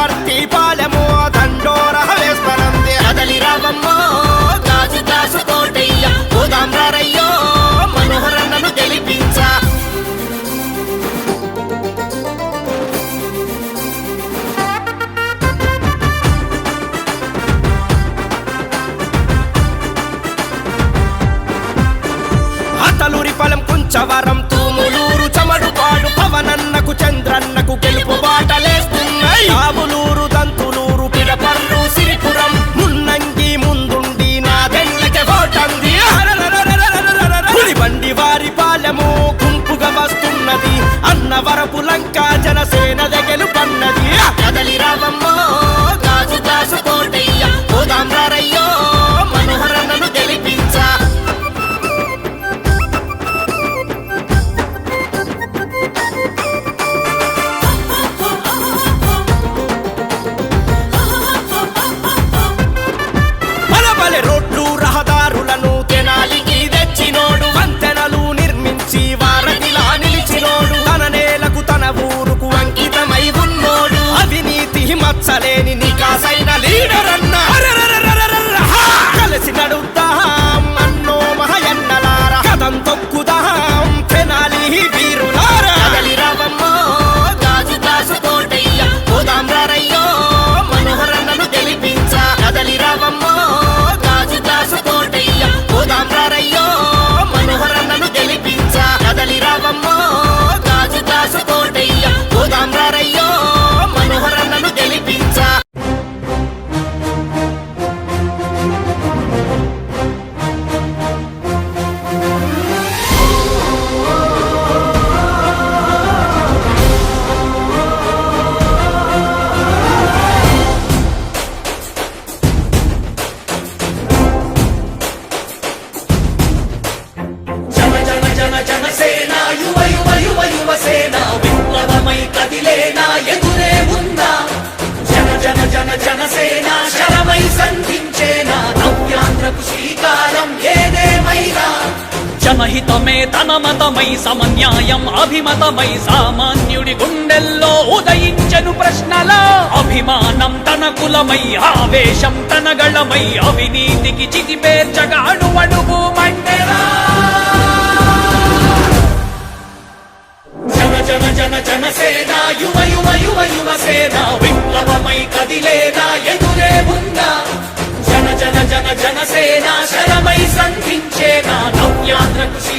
party, party. సేన దగ్గర సమమతమై సమన్యాయం అభిమతమై సామాన్యుడి గుండెల్లో ఉదయించను ప్రశ్నల. అభిమానం తన కులమై ఆవేశం తన గళమై అవినీతికి చితిపేర్చగా పేర్చగా మండరా జన జన జన జన జన శరమై సంధించేనా? నవ్యాంధ్ర కృషి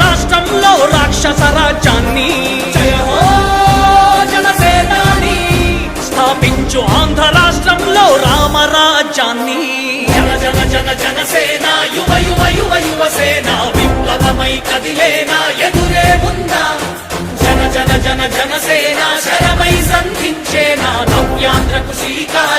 రాష్ట్రంలో రాక్షస రాజ్యాన్ని జనసేనాని. స్థాపించు ఆంధ్ర రాష్ట్రంలో రామరాజ్యాన్ని జన జన జన జనసేన యువ యువ యువ యువసేన విప్లవమై కదిలేనా ఎదురే ఉందా జన జన జన జనసేన శరమై సంధించేనా? నవ్యాంధ్రకు శ్రీకారం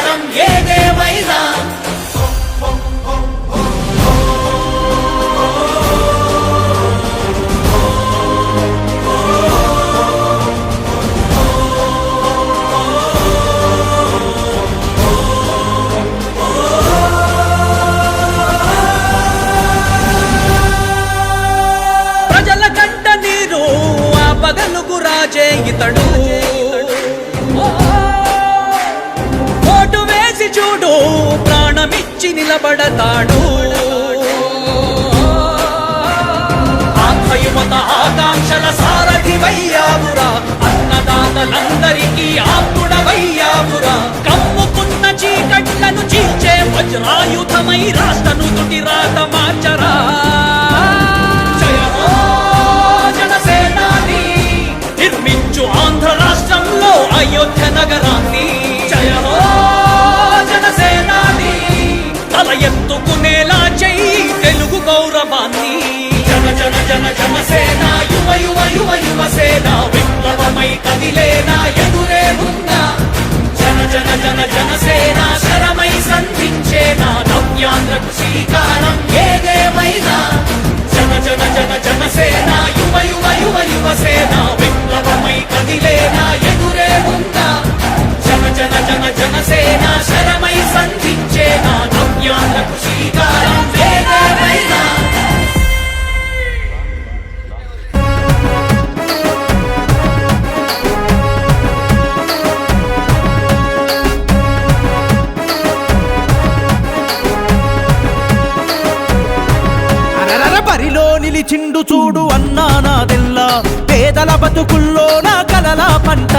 నిలబడతాడు. ఆత్మయుమత ఆకాంక్షల సారథి వయ్యావురా అన్నదాతలందరికీ ఆత్ముడవయ్యావురా. కమ్ముకున్న చీకట్లను చీల్చే వజ్రాయుధమై రాష్ట్రను తుటి రాత మార్చరా. జనసేన శరమై సంధించేనా నవ్యాంధ్రకు శ్రీకారం. ఏదేమైనా నిలిచిండు చూడు అన్నా నాదెల్లా. పేదల బతుకుల్లో నా కలల పంట.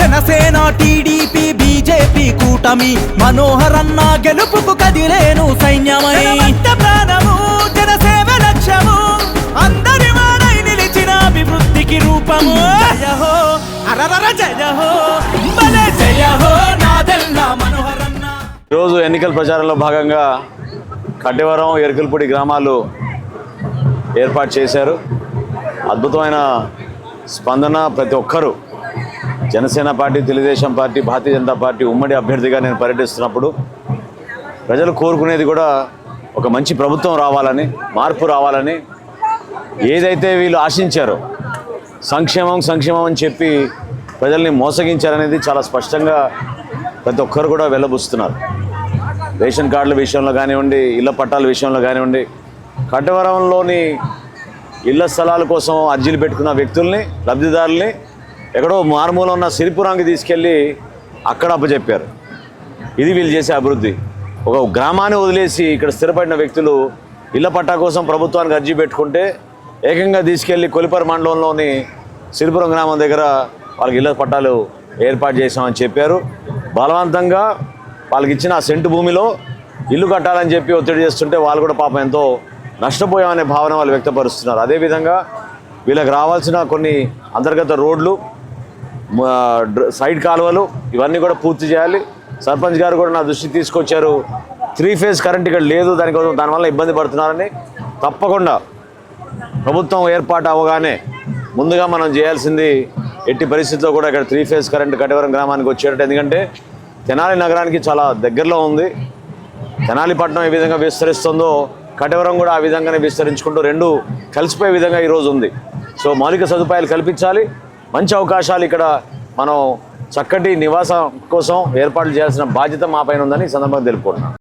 జనసేన టీడీపీ బీజేపీ కూటమి. మనోహర్ అన్న గెలుపుకు కదిలేను సైన్యమై ప్రాణము జనసేవ లక్ష్యము. అందరి వాడై నిలిచిన అభివృద్ధికి రూపము. జయ హో అరరర జయ హో భలే జయ హో నాదెల్లా మనోహర్ అన్న. ఈరోజు ఎన్నికల ప్రచారంలో భాగంగా కడ్డెవరం ఎరుకలపూడి గ్రామాలు ఏర్పాటు చేశారు. అద్భుతమైన స్పందన ప్రతి ఒక్కరూ. Janasena party Telugu Desam party Bharatiya Janata party ఉమ్మడి అభ్యర్థిగా నేను పర్యటిస్తున్నప్పుడు ప్రజలు కోరుకునేది కూడా ఒక మంచి ప్రభుత్వం రావాలని మార్పు రావాలని ఏదైతే వీళ్ళు ఆశించారో సంక్షేమం సంక్షేమం అని చెప్పి ప్రజల్ని మోసగించారనేది చాలా స్పష్టంగా ప్రతి ఒక్కరు కూడా వెళ్ళబుస్తున్నారు రేషన్ కార్డుల విషయంలో కానివ్వండి ఇళ్ళ పట్టాల విషయంలో కానివ్వండి కట్టవరంలోని ఇళ్ళ స్థలాల కోసం అర్జీలు పెట్టుకున్న వ్యక్తుల్ని లబ్ధిదారుల్ని ఎక్కడో మారుమూల ఉన్న సిరిపురానికి తీసుకెళ్ళి అక్కడ అప్పచెప్పారు. ఇది వీళ్ళు చేసే అభివృద్ధి. ఒక గ్రామాన్ని వదిలేసి ఇక్కడ స్థిరపడిన వ్యక్తులు ఇళ్ళ పట్టా కోసం ప్రభుత్వానికి అర్జీ పెట్టుకుంటే ఏకంగా తీసుకెళ్ళి కొలిపర మండలంలోని సిరిపురం గ్రామం దగ్గర వాళ్ళకి ఇళ్ళ పట్టాలు ఏర్పాటు చేశామని చెప్పారు. బలవంతంగా వాళ్ళకి ఇచ్చిన ఆ సెంటు భూమిలో ఇల్లు కట్టాలని చెప్పి ఒత్తిడి చేస్తుంటే వాళ్ళు కూడా పాపం ఎంతో నష్టపోయామనే భావన వాళ్ళు వ్యక్తపరుస్తున్నారు. అదేవిధంగా వీళ్ళకి రావాల్సిన కొన్ని అంతర్గత రోడ్లు సైడ్ కాలువలు ఇవన్నీ కూడా పూర్తి చేయాలి. సర్పంచ్ గారు కూడా నా దృష్టికి తీసుకొచ్చారు. త్రీ ఫేజ్ కరెంట్ ఇక్కడ లేదు దానికోసం దానివల్ల ఇబ్బంది పడుతున్నారని. తప్పకుండా ప్రభుత్వం ఏర్పాటు అవగానే ముందుగా మనం చేయాల్సింది ఎట్టి పరిస్థితుల్లో కూడా ఇక్కడ త్రీ ఫేజ్ కరెంట్ కటివరం గ్రామానికి వచ్చేటట్టు. ఎందుకంటే తెనాలి నగరానికి చాలా దగ్గరలో ఉంది. తెనాలి పట్టణం ఏ విధంగా విస్తరిస్తుందో కటవరం కూడా ఆ విధంగానే విస్తరించుకుంటూ రెండు కలిసిపోయే విధంగా ఈరోజు ఉంది. సో మౌలిక సదుపాయాలు కల్పించాలి. మంచి అవకాశాలు ఇక్కడ మనం చక్కటి నివాసం కోసం ఏర్పాట్లు చేయాల్సిన బాధ్యత మా పైన ఉందని సందర్భంగా తెలుపుకుంటున్నాను